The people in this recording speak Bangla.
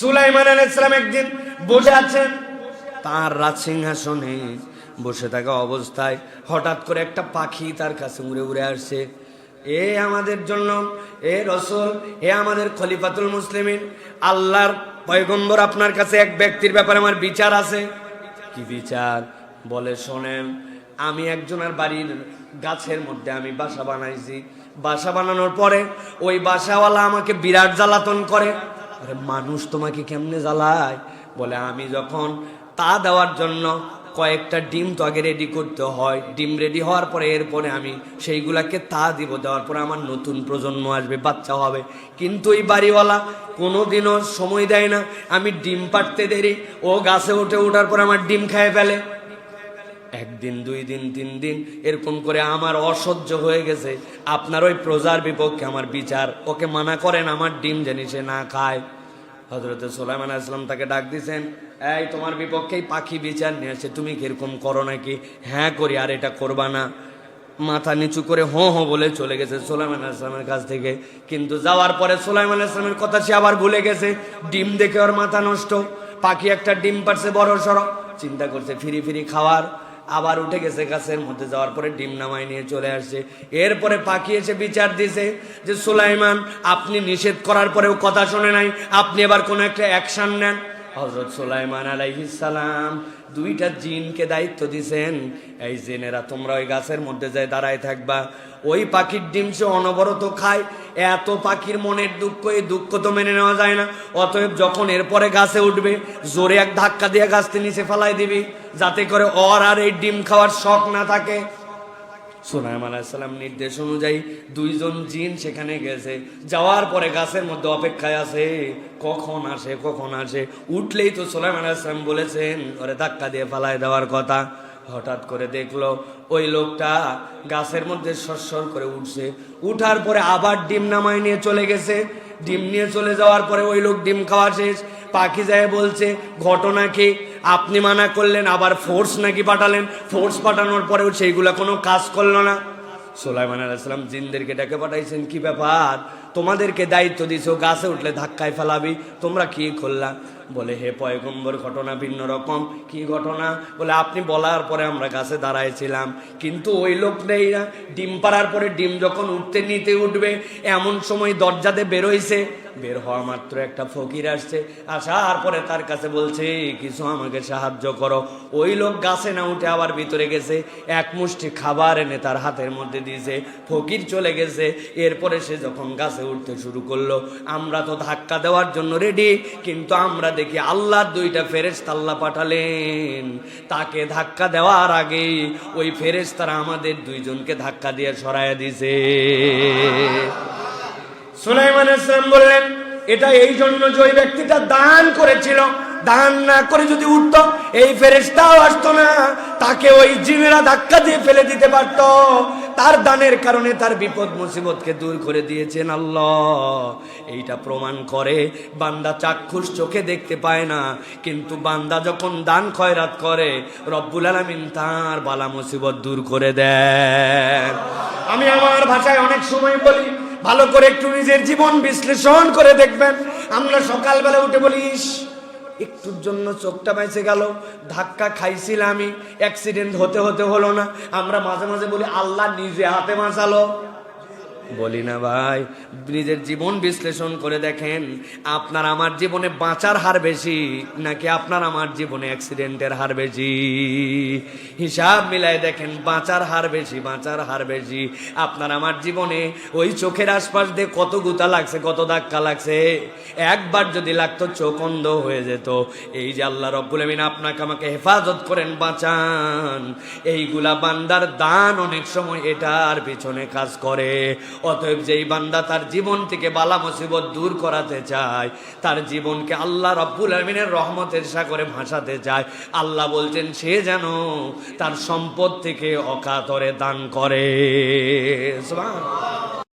সুলাইমান আলাইসালাম একদিন বসে আছেন। তার রাজসিংহাসনে বসে থাকা অবস্থায় হঠাৎ করে একটা পাখি তার কাছে উড়ে উড়ে আসছে। এ আমাদের জন্য, এ রসুল, এ আমাদের খলিফাতুল মুসলিমিন, আল্লাহর পয়গম্বর আপনার কাছে এক ব্যক্তির ব্যাপারে আমার বিচার আছে। কি বিচার? বলে, শোনেন, আমি একজনের বাড়ির গাছের মধ্যে আমি বাসা বানাইছি। বাসা বানানোর পরে ওই বাসাওয়ালা আমাকে বিরাট জ্বালাতন করে। মানুষ তোমাকে কেমনে জ্বালায়? বলে, আমি যখন তা দেওয়ার জন্য কয়েকটা ডিম তো আগে রেডি করতে হয়, ডিম রেডি হওয়ার পরে এরপরে আমি সেইগুলাকে তা দিব, দেওয়ার পরে আমার নতুন প্রজন্ম আসবে, বাচ্চা হবে। কিন্তু এই বাড়িওয়ালা কোনোদিনও সময় দেয় না। আমি ডিম পাড়তে দেরি, ও গাছে উঠে ওঠার পরে আমার ডিম খেয়ে ফেলে। একদিন, দুই দিন, তিন দিন এরকম করে আমার অসহ্য হয়ে গেছে। আপনার ওই প্রজার বিপক্ষে আমার বিচার। ওকে মানা করেন, আমার ডিম জানি সে না খায়। হজরতে সোলাইমান আসলাম তাকে ডাক দিছেন, এই, তোমার বিপক্ষেই পাখি বিচার নিয়ে আসে, তুমি কীরকম করো নাকি? হ্যাঁ করি, আর এটা করবা না। মাথা নিচু করে হো হো বলে চলে গেছে সোলাইমান আসলামের কাছ থেকে। কিন্তু যাওয়ার পরে সোলাইমান আসলামের কথা সে আবার ভুলে গেছে। ডিম দেখে ওর মাথা নষ্ট। পাখি একটা ডিম পারছে বড় সড়ো চিন্তা করছে, ফিরি ফিরি খাওয়ার। আবার উঠে গেছে গাছের মধ্যে, যাওয়ার পরে ডিম নামাই নিয়ে চলে আসছে। এরপরে পাখি এসে বিচার দিছে যে, সুলাইমান, আপনি নিষেধ করার পরেও কথা শোনে নাই। আপনি এবার কোনো একটা অ্যাকশান নেন। হজরত সুলাইমান আলাইহিসালাম দুইটা জিনকে দায়িত্ব দিছেন, এই জিনেরা তোমরা ওই গাছের মধ্যে যায় দাঁড়ায় থাকবা। ওই পাখির ডিম সে অনবরত খায়। এত পাখির মনের দুঃখ, এই দুঃখ তো মেনে নেওয়া যায় না। অতএব যখন এরপরে গাছে উঠবে, জোরে এক ধাক্কা দিয়ে গাছতে নিচে ফেলাই দিবি। যাতে করে অর আর এই ডিম খাওয়ার শখ না থাকে। সোনাইম আলাইসাল্লাম নির্দেশ অনুযায়ী দুইজন জিন সেখানে গেছে। যাওয়ার পরে গাছের মধ্যে অপেক্ষায় আছে, কখন আসে কখন আসে? উঠলেই তো সোলাইম আলাইসাল্লাম বলেছেন, ওরে ধাক্কা দিয়ে ফালাই দেওয়ার কথা। হঠাৎ করে দেখল, ওই লোকটা গাছের মধ্যে সরসর করে উঠছে। উঠার পরে আবার ডিম নামায় নিয়ে চলে গেছে। ডিম নিয়ে চলে যাওয়ার পরে ওই লোক ডিম খাওয়া শেষ। পাখি যায় বলছে ঘটনাকে আপনি মানা করলেন, আবার ফোর্স নাকি পাঠালেন? ফোর্স পাঠানোর পরেও সেইগুলো কোনো কাজ করল না। সোলাইমান আলাইসালাম জিনদেরকে ডেকে পাঠাইছেন, কি ব্যাপার? তোমাদেরকে দায়িত্ব দিছো, গাছে উঠলে ধাক্কায় ফেলাবি, তোমরা কি করলা? বলে, হে পয়গম্বর, ঘটনা ভিন্ন রকম। কি ঘটনা? বলে, আপনি বলার পরে আমরা গাছে দাঁড়াইছিলাম। কিন্তু ওই লোক নেই না ডিম পাড়ার পরে ডিম যখন উঠতে নিতে উঠবে, এমন সময় দরজাতে বেরোইছে বের হওয়া মাত্র একটা ফকির আসছে। আসার পরে তার কাছে বলছে কিছু আমাকে সাহায্য করো। ওই লোক গাছে না উঠে আবার ভিতরে গেছে। এক মুষ্টি খাবার এনে তার হাতের মধ্যে দিয়েছে। ফকির চলে গেছে। এরপরে সে যখন গাছে উঠতে শুরু করল, আমরা তো ধাক্কা দেওয়ার জন্য রেডি কিন্তু আমরা দেখি আল্লাহর দুইটা ফেরেস্তা পাঠালেন। তাকে ধাক্কা দেওয়ার আগে ওই ফেরেস্তারা আমাদের দুইজনকে ধাক্কা দিয়ে সরাইয়া দিছে। সুলাইমান ইসলাম বললেন, এটা এই জন্য যে ওই ব্যক্তিটা দান করেছিল দান না করে যদি উঠতো, এই ফেরেস্তাও আসতো না। তাকে ওই জিনেরা ধাক্কা দিয়ে ফেলে দিতে পারত। তার দানের কারণে তার বিপদ, মুসিবতকে দূর করে দিয়েছেন আল্লাহ। এইটা প্রমাণ করে, বান্দা চাক্ষুষ চোখে দেখতে পায় না। কিন্তু বান্দা যখন দান খয়রাত করে, রব্বুল আলমিন তার বালা, মুসিবত দূর করে দেন। আমি আমার ভাষায় অনেক সময় বলি, ভালো করে একটু নিজের জীবন বিশ্লেষণ করে দেখবেন। আমরা সকালবেলা উঠে বলিস একটুর জন্য চোখটা বেঁচে গেল, ধাক্কা খাইছিলাম আমি অ্যাক্সিডেন্ট হতে হতে হলো না। আমরা মাঝে মাঝে বলি, আল্লাহ নিজে হাতে বাঁচালো। বলি না ভাই, নিজের জীবন বিশ্লেষণ করে দেখেন, আপনার আমার জীবনে বাঁচার হার বেশি নাকি আপনার আমার জীবনে অ্যাক্সিডেন্টের হার বেশি? হিসাব মিলাই দেখেন, বাঁচার হার বেশি, বাঁচার হার বেশি। আপনার আমার জীবনে ওই চোখের আশপাশ দিয়ে কত গুতা লাগছে, কত ধাক্কা লাগছে? একবার যদি লাগতো চোখ অন্ধ হয়ে যেত। এই যে আল্লাহ রব্বুল আমিন আপনাকে আমাকে হেফাজত করেন, বাঁচান। এইগুলা বান্দার দান অনেক সময় এটার পিছনে কাজ করে। অতএব যেই বান্দা তার জীবন থেকে বালা মুসিবত দূর করাতে চায়, তার জীবনকে আল্লাহ রব্বুল আলমিনের রহমতের সাগরে ভাসাতে চায়, আল্লাহ বলছেন, সে যেন তার সম্পদ থেকে অকাতরে দান করে।